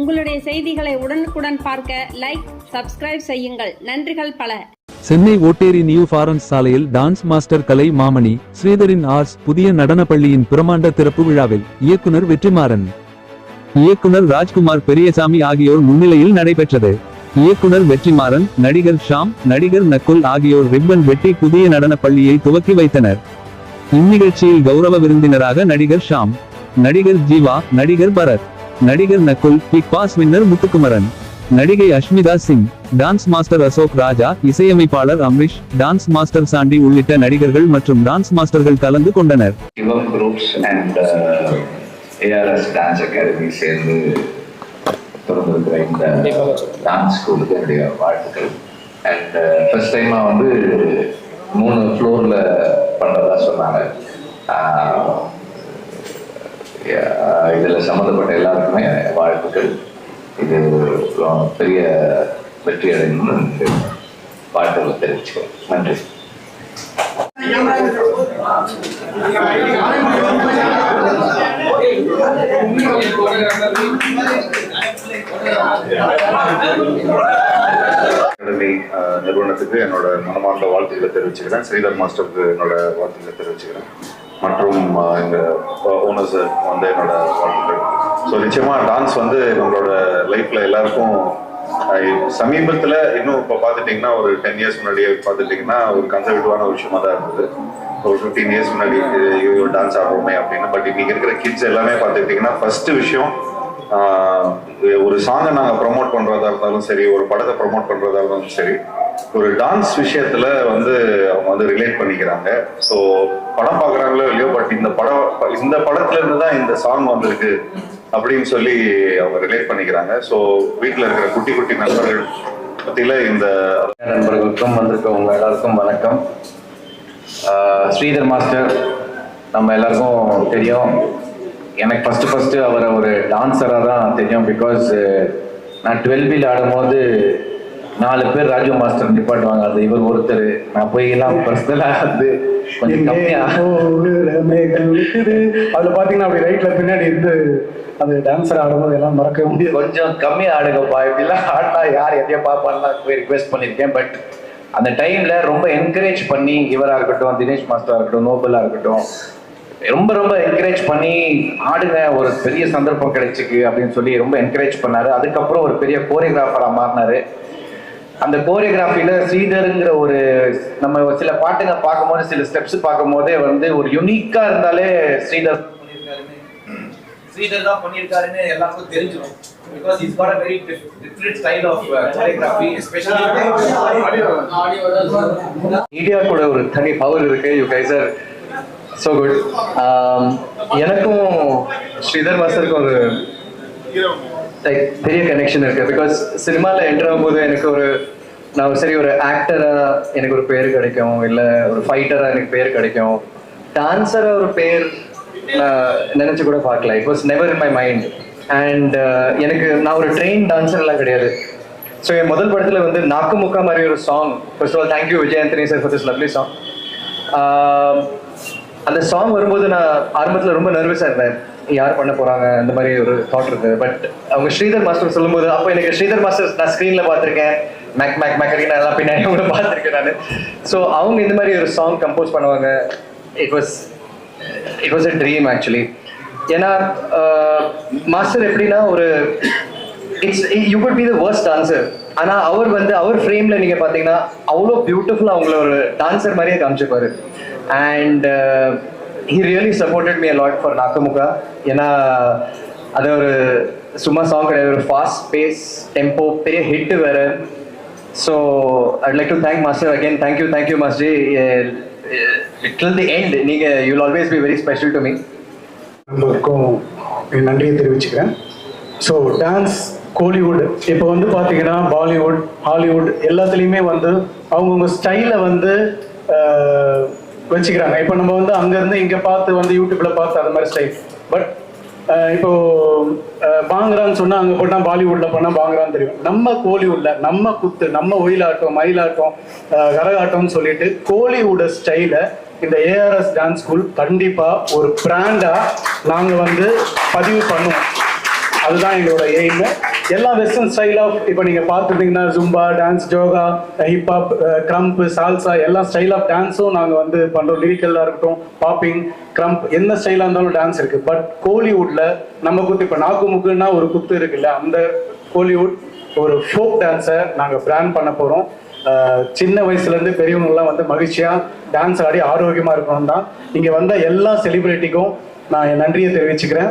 உங்களுடைய செய்திகளை உடனுக்குடன் பார்க்க லைக் சப்ஸ்கிரைப் செய்யுங்கள். நன்றிகள் பல. சென்னை ஓட்டேரி நியூ ஃபாரன்ஸ் சாலையில் டான்ஸ் மாஸ்டர் கலை மாமணி ஸ்ரீதரின் ஆர்ஸ் புதிய நடனப் பள்ளியின் பிரமாண்ட திறப்பு விழாவில் இயக்குனர் வெற்றிமாறன். இயக்குனர் ராஜ்குமார் பெரியசாமி ஆகியோர் முன்னிலையில் நடைபெற்றது. இயக்குனர் வெற்றிமாறன் நடிகர் ஷாம் நடிகர் நக்குல் ஆகியோர் ரிப்பன் வெட்டி புதிய நடனப் பள்ளியை துவக்கி வைத்தனர். இந்நிகழ்ச்சியில் கௌரவ விருந்தினராக நடிகர் ஷாம் நடிகர் ஜீவா நடிகர் பரத். நடிகர் Nakkul Bigg Boss winner Muthukumaran. நடிகை அஷ்மிதா சிங் டான்ஸ் மாஸ்டர் அசோக் ராஜா இசையமைப்பாளர் அம்ரிஷ் டான்ஸ் மாஸ்டர் சாண்டி உள்ளிட்ட நடிகர்கள் மற்றும் டான்ஸ் மாஸ்டர்கள் கலந்து கொண்டனர். Sivam groups and ARS dance academy சேர்ந்து திறந்திருக்கிற இந்த டான்ஸ் ஸ்கூலுக்கு என்னுடைய வாழ்த்துக்கள். அண்ட் ஃபர்ஸ்ட் டைமாக வந்து மூணு ஃப்ளோரில் பண்ணுறதா சொன்னாங்க. இதில் சம்மந்தப்பட்ட எல்லாருக்குமே வாழ்த்துக்கள். இது பெரிய வெற்றி அடையணும்னு வாழ்த்துக்களை தெரிவிச்சுக்கிறேன். நன்றி. அகாடமி நிறுவனத்துக்கு என்னோட மனமார்ந்த வாழ்த்துக்களை தெரிவிச்சுக்கிறேன். ஸ்ரீதர் மாஸ்டருக்கு என்னோட வாழ்த்துக்களை தெரிவிச்சுக்கிறேன். மற்றும் எங்கள் ஓனர் ஓனர்ஸ் வந்து என்னோட வாழ்த்துக்கள். ஸோ நிச்சயமா டான்ஸ் வந்து நம்மளோட லைஃப்ல எல்லாருக்கும் சமீபத்தில் இன்னும் இப்போ பார்த்துட்டிங்கன்னா ஒரு டென் இயர்ஸ் முன்னாடியே பார்த்துட்டிங்கன்னா ஒரு கன்சர்வேட்டிவான விஷயமா தான் இருந்தது. ஒரு ஃபிஃப்டீன் இயர்ஸ் முன்னாடி டான்ஸ் ஆடுறோமே அப்படின்னு. பட் இன்னைக்கு இருக்கிற கிட்ஸ் எல்லாமே பார்த்துக்கிட்டிங்கன்னா ஃபர்ஸ்ட் விஷயம் ஒரு சாங்கை நாங்கள் ப்ரமோட் பண்ணுறதா இருந்தாலும் சரி ஒரு படத்தை ப்ரொமோட் பண்ணுறதா இருந்தாலும் சரி ஒரு டான்ஸ் விஷயத்துல வந்து அவங்க வந்து ரிலேட் பண்ணிக்கிறாங்க. ஸோ படம் பார்க்குறாங்களோ இல்லையோ பட் இந்த படம் இந்த படத்துல இருந்து தான் இந்த சாங் வந்திருக்கு அப்படின்னு சொல்லி அவங்க ரிலேட் பண்ணிக்கிறாங்க. ஸோ வீட்டில் இருக்கிற குட்டி குட்டி நண்பர்கள் பத்தியில இந்த நண்பர்களுக்கும் வந்திருக்கவங்க எல்லாருக்கும் வணக்கம். ஸ்ரீதர் மாஸ்டர் நம்ம எல்லாருக்கும் தெரியும். எனக்கு ஃபர்ஸ்ட் ஃபர்ஸ்ட் அவரை ஒரு டான்ஸராக தான் தெரியும் பிகாஸ் நான் டுவெல்வில் ஆடும்போது நாலு பேர் ராஜு மாஸ்டர் நிப்பாட்டுவாங்க அது இவர் ஒருத்தர். நான் போய் எல்லாம் பர்சனலாக வந்து கொஞ்சம் கம்மியா. அதுல பாத்தீங்கன்னா அப்படி ரைட்ல பின்னாடி இருந்து அந்த டான்ஸர் ஆடும்போது எல்லாம் மறக்கவே முடியாது. கொஞ்சம் கம்மியா ஆடுங்கப்பா. இப்படிலாம் ஆடினா யார் எதையோ பார்ப்பான்னு போய் ரிக்வெஸ்ட் பண்ணியிருக்கேன். பட் அந்த டைம்ல ரொம்ப என்கரேஜ் பண்ணி இவரா இருக்கட்டும் தினேஷ் மாஸ்டரா இருக்கட்டும் நோபலா இருக்கட்டும் ரொம்ப ரொம்ப என்கரேஜ் பண்ணி ஆடுங்க. ஒரு பெரிய சந்தர்ப்பம் கிடைச்சிக்கு அப்படின்னு சொல்லி ரொம்ப என்கரேஜ் பண்ணாரு. அதுக்கப்புறம் ஒரு பெரிய கோரியோகிராஃபரா மாறினாரு. அந்த கோரியோகிராஃபில ஸ்ரீதருங்கிற ஒரு நம்ம சில பாட்டுங்க பார்க்கும்போது சில ஸ்டெப்ஸ் பார்க்கும்போதே வந்து ஒரு யுனிக்கா இருந்தாலே ஸ்ரீதர் ஸ்ரீதர் தான் பண்ணியிருக்காருன்னு எல்லாருக்கும் தெரிஞ்சிடும் because is got a very different style of choreography media கூட ஒரு தனி பவர் இருக்கு you guys are so good எனக்கும் ஸ்ரீதர் மாஸ்டருக்கும் ஒரு லைக் பெரிய கனெக்ஷன் இருக்கு. பிகாஸ் சினிமாவில் என்டர் ஆகும்போது எனக்கு ஒரு நான் சரி ஒரு ஆக்டராக எனக்கு ஒரு பேர் கிடைக்கும். இல்லை ஒரு ஃபைட்டராக எனக்கு பேர் கிடைக்கும். டான்ஸராக ஒரு பேர் நான் நினச்சி கூட பார்க்கல. It was never in my mind and எனக்கு நான் ஒரு ட்ரெயின் டான்ஸர் எல்லாம் கிடையாது. ஸோ என் முதல் படத்தில் வந்து நாக்கு முக்கா மாதிரி ஒரு song first of all thank you Vijay Antony sir for this lovely song அந்த சாங் வரும்போது நான் ஆரம்பத்தில் ரொம்ப நர்வஸாக இருந்தேன். யார் பண்ண போகிறாங்க அந்த மாதிரி ஒரு தாட் இருந்தது பட் அவங்க ஸ்ரீதர் மாஸ்டர் சொல்லும்போது அப்போ எனக்கு ஸ்ரீதர் மாஸ்டர் நான் ஸ்க்ரீனில் பார்த்துருக்கேன். மேக் மேக் மேக்கரிக்கு நான் எல்லாம் பின்னாடி அவங்கள பார்த்துருக்கேன் நான். ஸோ அவங்க இந்த மாதிரி ஒரு சாங் கம்போஸ் பண்ணுவாங்க. It was it was a dream actually ஏன்னா மாஸ்டர் எப்படின்னா ஒரு it's you could be the worst dancer ஆனால் அவர் வந்து அவர் ஃப்ரேம்ல நீங்க பாத்தீங்கன்னா அவ்வளோ பியூட்டிஃபுல்லாக அவங்கள ஒரு டான்சர் மாதிரியே காமிச்சிருப்பாரு. And he really supported me lot for Nakkamukka ஏன்னா அது ஒரு சும்மா சாங் கிடையாது ஒரு ஃபாஸ்ட் பேஸ் டெம்போ பெரிய ஹிட் வேறு. So I'd like to thank master again thank you thank you master till the end நீங்கள் you'll always be very special to me நண்பருக்கும் என் நன்றியை தெரிவிச்சுக்கிறேன். ஸோ டான்ஸ் கோலிவுட் இப்போ வந்து பார்த்தீங்கன்னா பாலிவுட் ஹாலிவுட் எல்லாத்துலேயுமே வந்து அவங்கவுங்க ஸ்டைலை வந்து வச்சுக்கிறாங்க. இப்போ நம்ம வந்து அங்கேருந்து இங்கே பார்த்து வந்து யூடியூப்ல பார்த்து அது மாதிரி ஸ்டைல் பட் இப்போ ஆஹ், பாங்கரான்னு சொன்னால் அங்கே போட்டால் பாலிவுட்டில் போனால் பாங்கரான்னு தெரியும். நம்ம கோலிவுட்ல நம்ம குத்து நம்ம ஒயிலாட்டம் மயிலாட்டம் கரகாட்டம்னு சொல்லிட்டு கோலிவுட ஸ்டைலை இந்த ஏஆர்எஸ் டான்ஸ் ஸ்கூல் கண்டிப்பாக ஒரு பிராண்டாக நாங்கள் வந்து பதிவு பண்ணுவோம். அதுதான் எங்களோட எய்மு எல்லா வெஸ்டர்ன் ஸ்டைல் ஆஃப் இப்போ நீங்கள் பார்த்துருந்தீங்கன்னா Zumba dance yoga hip hop krump salsa எல்லா ஸ்டைல் ஆஃப் டான்ஸும் நாங்கள் வந்து பண்ணுறோம் லிரிக்கலாக இருக்கட்டும் பாப்பிங் க்ரம்ப் எந்த ஸ்டைலாக இருந்தாலும் டான்ஸ் இருக்குது பட் கோலிவுட்டில் நம்ம குத்து இப்போ நாக்கு முக்குன்னா ஒரு குத்து இருக்குல்ல அந்த கோலிவுட் ஒரு ஃபோக் டான்ஸை நாங்கள் பிராண்ட் பண்ண போகிறோம் சின்ன வயசுலேருந்து பெரியவங்கலாம் வந்து மகிழ்ச்சியாக டான்ஸ் ஆடி ஆரோக்கியமாக இருக்கணும் தான். இங்கே வந்த எல்லா செலிபிரிட்டிக்கும் நான் என் நன்றியை தெரிவிச்சுக்கிறேன்.